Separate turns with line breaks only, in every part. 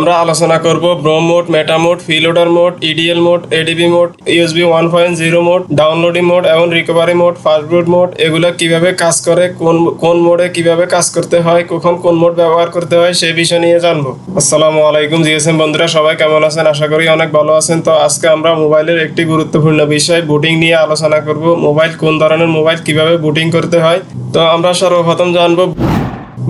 আমরা আলোচনা করব BROM mode meta mode preloader mode EDL mode ADB mode USB one point zero mode downloading mode এবং recovery mode fast boot mode এগুলো কীভাবে কাজ করে, কোন কোন মোডে কীভাবে কাজ করতে হয়, কখন কোন মোড ব্যবহার করতে হয়, সেই বিষয় নিয়ে জানব। আসসালামু আলাইকুম, জিএসএম বন্ধুরা, সবাই কেমন আছেন? আশা করি অনেক ভালো আছেন। তো আজকে আমরা মোবাইলের একটি গুরুত্বপূর্ণ বিষয় বুটিং নিয়ে আলোচনা করব। মোবাইল কোন ধরনের মোবাইল কীভাবে বুটিং করতে হয়? তো আমরা সর্বপ্রথম জানব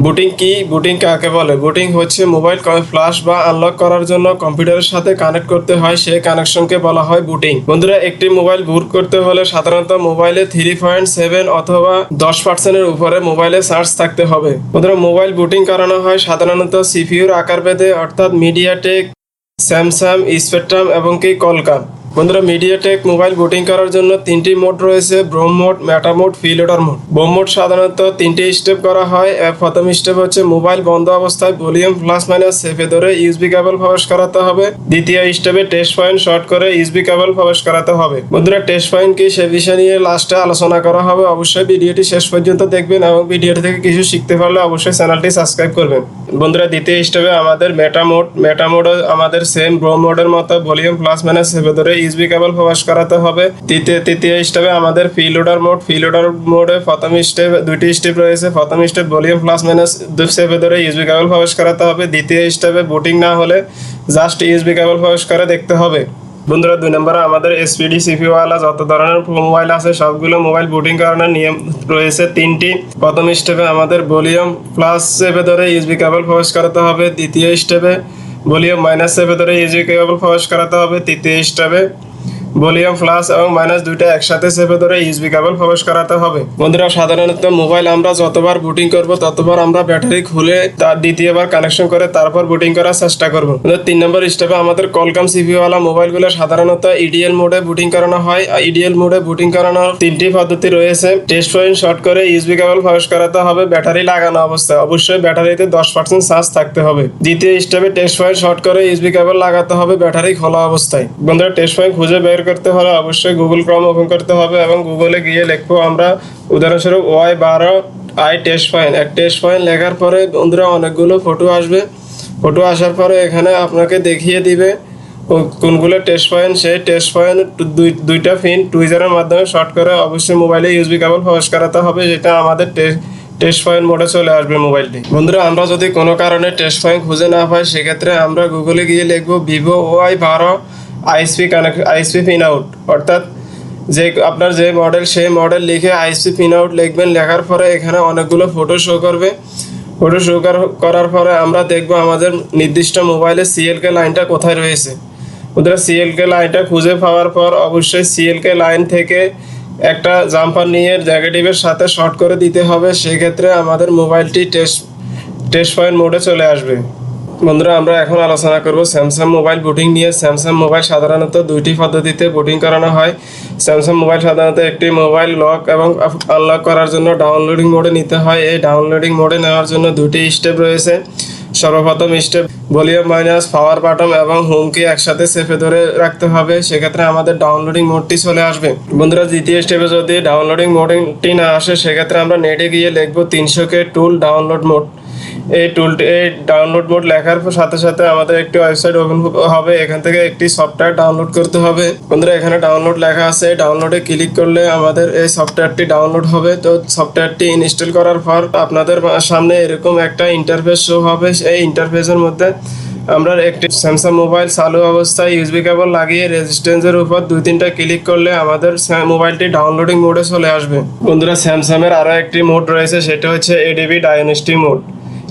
বুটিং কি? বুটিং কাকে বলে? বুটিং হচ্ছে মোবাইল ফ্লাশ বা আনলক করার জন্য কম্পিউটারের সাথে কানেক্ট করতে হয় সেই কানেকশনকে বলা হয় বুটিং। বন্ধুরা, একটি মোবাইল বুট করতে হলে সাধারণত মোবাইলে থ্রি পয়েন্ট সেভেন অথবা দশ পার্সেন্টের উপরে মোবাইলে চার্জ থাকতে হবে। বন্ধুরা, মোবাইল বুটিং করানো হয় সাধারণত সিপিউর আকার ভেদে, অর্থাৎ মিডিয়াটেক, স্যামসাং, স্পেকট্রাম এবং কি কলকাম। বন্ধুরা মিডিয়াটেক মোবাইল বুটিং করার জন্য তিনটি মোড রয়েছে BROM mode meta mode preloader mode BROM mode সাধারণত তিনটি স্টেপ করা হয়। এর প্রথম স্টেপ হচ্ছে মোবাইল বন্ধ অবস্থায় ভলিউম প্লাস মাইনাস সেফে ধরে ইউএসবি কেবল প্রবেশ করাতে হবে। দ্বিতীয় স্টেপে টেস্ট পয়েন্ট শর্ট করে ইউএসবি কেবল প্রবেশ করাতে হবে। বন্ধুরা টেস্ট পয়েন্ট কি সে বিষয় নিয়ে লাস্টে আলোচনা করা হবে। অবশ্যই ভিডিওটি শেষ পর্যন্ত দেখবেন এবং ভিডিওটি থেকে কিছু শিখতে পারলে অবশ্যই চ্যানেলটি সাবস্ক্রাইব করবেন। বন্ধুরা, দ্বিতীয় স্টেপে আমাদের মেটা মোড মেটা মোড আমাদের সেম ব্রো মোডের মতো ভলিউম প্লাস মাইনাস সেভে ধরে ইউএসবি কেবল প্রবেশ করাতে হবে। তৃতীয় তৃতীয় স্টেপে আমাদের ফিলোডার মোড ফিলোডার মোডে প্রথম স্টেপ দুইটি স্টেপ রয়েছে। প্রথম স্টেপ ভলিউম প্লাস মাইনাস সেভে ধরে ইউএসবি কেবল প্রবেশ করাতে হবে। দ্বিতীয় স্টেপে বুটিং না হলে জাস্ট ইউএসবি কেবল প্রবেশ করে দেখতে হবে। বন্ধুরা, দুই নম্বরে আমাদের এসপিডি সিপিওয়ালা যত ধরনের মোবাইল আছে, সবগুলো মোবাইল বুটিং করানোর নিয়ম রয়েছে তিনটি। প্রথম স্টেপে আমাদের ভলিউম প্লাস সেভে ধরে ইউএসবি কেবল প্রবেশ করাতে হবে। দ্বিতীয় স্টেপে ভলিউম মাইনাসের ভেতরে এই যে কেবল প্রবেশ করাতে হবে তৃতীয় স্টেপে ভলিউম প্লাস এবং মাইনাস দুইটা একসাথে চেপে ধরে ইউএসবি কেবল প্রবেশ করাতে হবে। বন্ধুরা, সাধারণত মোবাইল আমরা যতবার বুটিং করব, ততবার আমরা ব্যাটারি খুলে তার দ্বিতীয়বার কানেকশন করে তারপর বুটিং করার চেষ্টা করব। তিন নম্বর স্টেপে আমাদের কলকাম সিপিওয়ালা মোবাইলগুলো সাধারণত ইডিএল মোডে বুটিং করানো হয়। আর ইডিএল মোডে বুটিং করানোর তিনটি পদ্ধতি রয়েছে। টেস্ট পয়েন্ট শর্ট করে ইউএসবি কেবল প্রবেশ করাতে হবে, ব্যাটারি লাগানো অবস্থায়। অবশ্যই ব্যাটারিতে দশ পার্সেন্ট চার্জ থাকতে হবে। দ্বিতীয় স্টেপে টেস্ট পয়েন্ট শর্ট করে ইউএসবি কেবল লাগাতে হবে, ব্যাটারি খোলা অবস্থায়। বন্ধুরা, টেস্ট পয়েন্ট খুঁজে বের করতে হলে অবশ্যই গুগল ক্রম ওপেন করতে হবে এবং গুগলে গিয়ে লিখব আমরা, উদাহরণস্বরূপ ওয়াই বারো আই টেস্ট পয়েন্ট এক টেস্ট পয়েন্ট লেখার পরে বন্ধুরা অনেকগুলো ফটো আসবে। ফটো আসার পরে এখানে আপনাকে দেখিয়ে দিবে কোনগুলো টেস্ট পয়েন্ট সেই টেস্ট পয়েন্ট দুই, দুইটা ফিন টুইজারের মাধ্যমে শর্ট করে অবশ্যই মোবাইলে ইউএসবি কেবল প্রবেশ করাতে হবে, যেটা আমাদের টেস্ট পয়েন্ট মোডে চলে আসবে মোবাইলটি বন্ধুরা, আমরা যদি কোনো কারণে টেস্ট পয়েন্ট খুঁজে না পাই, সেক্ষেত্রে আমরা গুগলে গিয়ে লিখব ভিভো ওয়াই বারো। ISP connect ISP pin out অর্থাৎ যে আপনার যে মডেল সেই মডেল লিখে আইএসপি পিন আউট লিখবেন। লেখার পরে এখানে অনেকগুলো ফটো শো করবে। ফটো শো করার পরে আমরা দেখব আমাদের নির্দিষ্ট মোবাইলে সিএলকে লাইনটা কোথায় রয়েছে। ওদের সিএলকে লাইনটা খুঁজে পাওয়ার পর অবশ্যই সিএলকে লাইন থেকে একটা জাম্পার নিয়ে জ্যাকেটিভের সাথে শর্ট করে দিতে হবে। সেক্ষেত্রে আমাদের মোবাইলটি টেস্ট টেস্ট পয়েন্ট মোডে চলে আসবে। বন্ধুরা, আমরা এখন আলোচনা করব স্যামসাং মোবাইল বুটিং নিয়ে। স্যামসাং মোবাইল সাধারণত দুইটি পদ্ধতিতে বুটিং করানো হয়। স্যামসাং মোবাইল সাধারণত একটি মোবাইল লক এবং আনলক করার জন্য ডাউনলোডিং মোডে নিতে হয়। এই ডাউনলোডিং মোডে নেওয়ার জন্য দুটি স্টেপ রয়েছে। সর্বপ্রথম step volume minus power button এবং হোমকে একসাথে চেপে ধরে রাখতে হবে। সেক্ষেত্রে আমাদের ডাউনলোডিং মোডটি চলে আসবে। বন্ধুরা, দ্বিতীয় স্টেপে যদি ডাউনলোডিং মোডটি না আসে, সেক্ষেত্রে আমরা নেটে গিয়ে লিখব তিনশো কে টুল ডাউনলোড মোড এই টুলটি এই ডাউনলোড মোড লেখার সাথে সাথে আমাদের একটি ওয়েবসাইট ওপেন হবে। এখান থেকে একটি সফটওয়্যার ডাউনলোড করতে হবে। বন্ধুরা, এখানে ডাউনলোড লেখা আছে। ডাউনলোডে ক্লিক করলে আমাদের এই সফটওয়্যারটি ডাউনলোড হবে। তো সফটওয়্যারটি ইনস্টল করার পর আপনাদের সামনে এরকম একটা ইন্টারফেস শো হবে। এই ইন্টারফেসের মধ্যে আমরা একটি স্যামসাং মোবাইল চালু অবস্থায় ইউএসবি কেবল লাগিয়ে রেজিস্ট্যান্সের উপর দুই তিনটা ক্লিক করলে আমাদের মোবাইলটি ডাউনলোডিং মোডে চলে আসবে। বন্ধুরা স্যামসাংয়ের আরও একটি মোড রয়েছে। সেটা হচ্ছে ADB diagnostic mode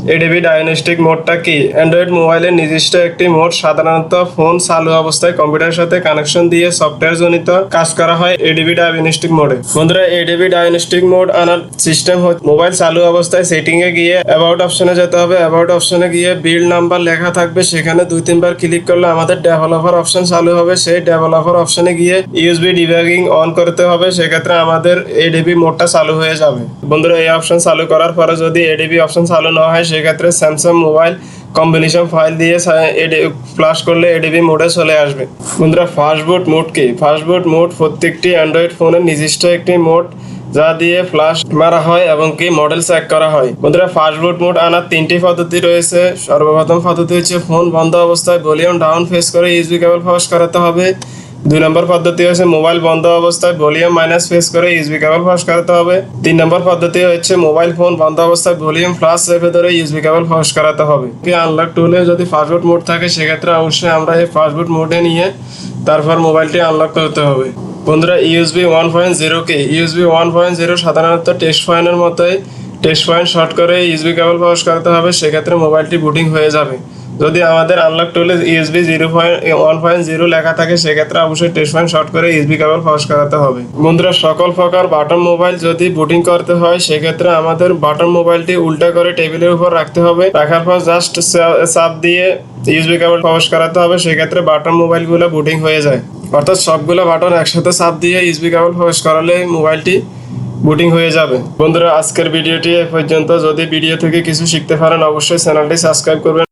ADB diagnostic মোডটা কি? অ্যান্ড্রয়েড মোবাইলের নির্দিষ্ট একটি মোড সাধারণত ফোন চালু অবস্থায় কম্পিউটারের সাথে কানেকশন দিয়ে সফটওয়্যার জনিত কাজ করা হয় এডিবি ডায়নেস্টিক মোডে। বন্ধুরা, এডিবি ডায়নেস্টিক মোড আনার সিস্টেম মোবাইল চালু অবস্থায় সেটিং এ গিয়ে অ্যাবাউট অপশনে যেতে হবে। অ্যাবাউট অপশনে গিয়ে বিল্ড নাম্বার লেখা থাকবে। সেখানে দুই, তিনবার ক্লিক করলে আমাদের ডেভেলপার অপশন চালু হবে। সেই ডেভেলপার অপশনে গিয়ে ইউএসবি ডিবাগিং অন করতে হবে। সেক্ষেত্রে আমাদের এডিবি মোডটা চালু হয়ে যাবে। বন্ধুরা, এই অপশন চালু করার পরে যদি এডিবি অপশন চালু না হয় সেক্ষেত্রে স্যামসাং মোবাইল কম্বিনেশন ফাইল দিয়ে এডি ফ্লাশ করলে এডিবি মোডে চলে আসবে। বন্ধুরা ফাস্টবুট মোড কি? ফাস্টবুট মোড প্রত্যেকটি অ্যান্ড্রয়েড ফোনের নির্দিষ্ট একটি মোড যা দিয়ে ফ্লাশ মারা হয় এবং কি মডেল চেক করা হয়। বন্ধুরা ফাস্টবুট মোড আনার তিনটি পদ্ধতি রয়েছে। সর্বপ্রথম পদ্ধতি হচ্ছে ফোন বন্ধ অবস্থায় ভলিউম ডাউন ফেস করে ইউএসবি কেবল ফাস্ট করাতে হবে। দুই নম্বর পদ্ধতি হচ্ছে মোবাইল বন্ধ অবস্থায় ভলিউম মাইনাস ফেস করে ইউএসবি কেবল ফাস্ট করাতে হবে। তিন নম্বর পদ্ধতি হচ্ছে মোবাইল ফোন বন্ধ অবস্থায় ভলিউম ফ্লাশ চেপে ধরে ইউএসবি কেবল ফাস্ট করাতে হবে। কি আনলক টুলে যদি ফাস্টবুট মোড থাকে, সেক্ষেত্রে অবশ্যই আমরা এই ফাস্টবুট মোডে নিয়ে তারপর মোবাইলটি আনলক করতে হবে। বন্ধুরা, ইউএসবি ওয়ান পয়েন্ট জিরো কে, ইউএসবি ওয়ান পয়েন্ট জিরো সাধারণত টেস্ট পয়েন্টের মতোই টেস্ট পয়েন্ট শর্ট করে ইউএসবি কেবল পাওয়াশ করাতে হবে, সেক্ষেত্রে মোবাইলটি বুটিং হয়ে যাবে। যদি আমাদের আনলক টুলে USB zero point one point zero লেখা থাকে, সেক্ষেত্রে অবশ্যই টেস্ট পয়েন্ট শর্ট করে ইউএসবি কেবল পাওয়াশ করাতে হবে। বন্ধুরা, সকল প্রকার বাটন মোবাইল যদি বুটিং করতে হয়, সেক্ষেত্রে আমাদের বাটন মোবাইলটি উল্টা করে টেবিলের উপর রাখতে হবে। রাখার পর জাস্ট চাপ দিয়ে ইউএসবি কেবল পাওয়াশ করাতে হবে, সেক্ষেত্রে বাটন মোবাইলগুলো বুটিং হয়ে যায়। অর্থাৎ সবগুলো বাটন একসাথে চাপ দিয়ে ইউএসবি কেবল প্রবেশ করালে মোবাইলটি বুটিং হয়ে যাবে। বন্ধুরা, আজকের ভিডিওটি এ পর্যন্ত। যদি ভিডিও থেকে কিছু শিখতে পারেন, অবশ্যই চ্যানেলটি সাবস্ক্রাইব করবেন।